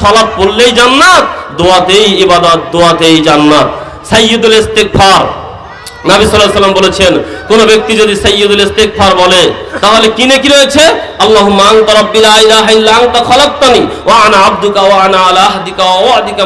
সালাত পড়লেই জান্নাত, দোয়াতেই ইবাদত, দোয়াতেই জান্নাত। আলাইহি সাল্লাম বলেছেন, কোন ব্যক্তি যদি সাইয়্যিদুল ইস্তিগফার বলে, তাহলে কিনে কি রয়েছে? আল্লাহুম্মা আনতা রাব্বি লা ইলাহা ইল্লা আনতা খালাকতানি, ওয়া আনা আবদুকা ওয়া আনা আলা আহদিকা, ওয়া ওয়াদিকা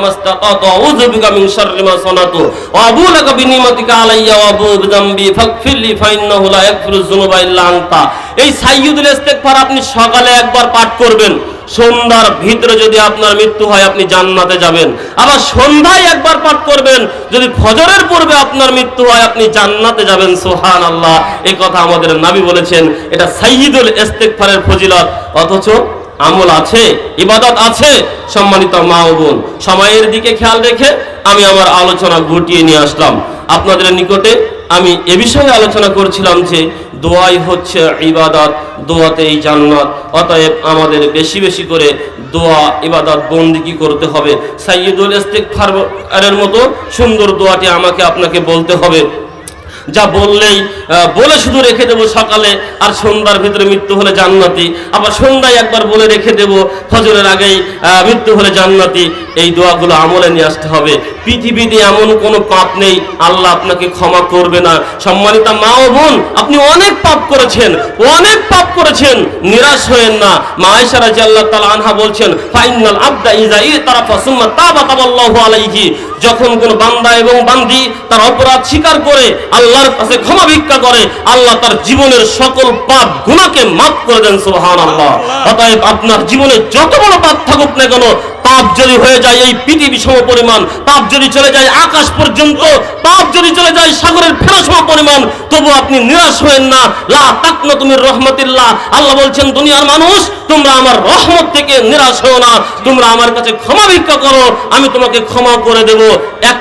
আউযু বিকা মিন শাররি মা সানাতু, ওয়া বিনিমাতিকা আলাইয়া, ওয়া আবু বিযামবি ফাগফিরলি ফাইন্নাহু লা ইয়াগফিরুয যুনুবা ইল্লা আনতা। এই সাইয়্যিদুল ইস্তিগফার আপনি সকালে একবার পাঠ করবেন। সন্ধ্যার ভিতরে যদি আপনার মৃত্যু হয়, আপনি জান্নাতে যাবেন। আবার সন্ধ্যায় একবার পাঠ করবেন, যদি ফজরের পূর্বে আপনার মৃত্যু হয়, আপনি জান্নাতে যাবেন। সোহান আল্লাহ এই কথা আমাদের নাবি বলেছেন। এটা সাইয়িদুল ইস্তেগফারের ফজিলত। অথচ আমল আছে, ইবাদত আছে, সম্মানিত মা ও বোন। সময়ের দিকে খেয়াল রেখে আমি আমার আলোচনা গুটিয়ে নিয়ে আসলাম। আপনাদের নিকটে আমি এ বিষয়ে আলোচনা করছিলাম যে দোয়াই হচ্ছে ইবাদত, দোয়াতেই জান্নাত। অতএব আমাদের বেশি বেশি করে দোয়া, ইবাদত বন্দিকি করতে হবে। সাইয়দুল ইস্তিকফারের মতো সুন্দর দোয়াটি আমাকে আপনাকে বলতে হবে। যা বললেই বলে শুধু রেখে দেব সকালে, আর সন্ধ্যার ভিতরে মৃত্যু হলে জান্নাতি। আবার সন্ধ্যায় একবার বলে রেখে দেব, ফজরের আগেই মৃত্যু হলে জান্নাতি। এই দোয়াগুলো আমলে নিয়ে আসতে হবে। পৃথিবীতে এমন কোনো পাপ নেই, আল্লাহ আপনাকে ক্ষমা করবে না। সম্মানিতা মা ও বোন, আপনি অনেক পাপ করেছেন, অনেক পাপ করেছেন, নিরাশ হয়েন না। মা আয়েশা রাদিয়াল্লাহু তাআলা আনহা বলছেন ফাইনাল আবদা ইজা ইতারাফা সুম্মা তাবা তাবাল্লাহু আলাইহি। যখন কোন বান্দা এবং বান্দি তার অপরাধ স্বীকার করে, আল্লাহর কাছে ক্ষমা ভিক্ষা করে, আল্লাহ তার জীবনের সকল পাপ গুনাহকে মাফ করে দেন, সুবহানাল্লাহ। অতএব আপনার জীবনে যত বড় পাপ থাকুক না কেন পাপ যদি হয়ে যায় এই পৃথিবী সম পরিমাণ, পাপ যদি চলে যায় আকাশ পর্যন্ত, পাপ যদি চলে যায় সাগরের ফেরা সম পরিমাণ, তবু আপনি নিরাশ হয়েন না। লা তাকনা তুমি রহমতিল্লাহ। আল্লাহ বলছেন, দুনিয়ার মানুষ, তোমরা আমার রহমত থেকে নিরাশ হও না। তোমরা আমার কাছে ক্ষমা ভিক্ষা করো। আমি তোমাকে ক্ষমা করে দেব। এক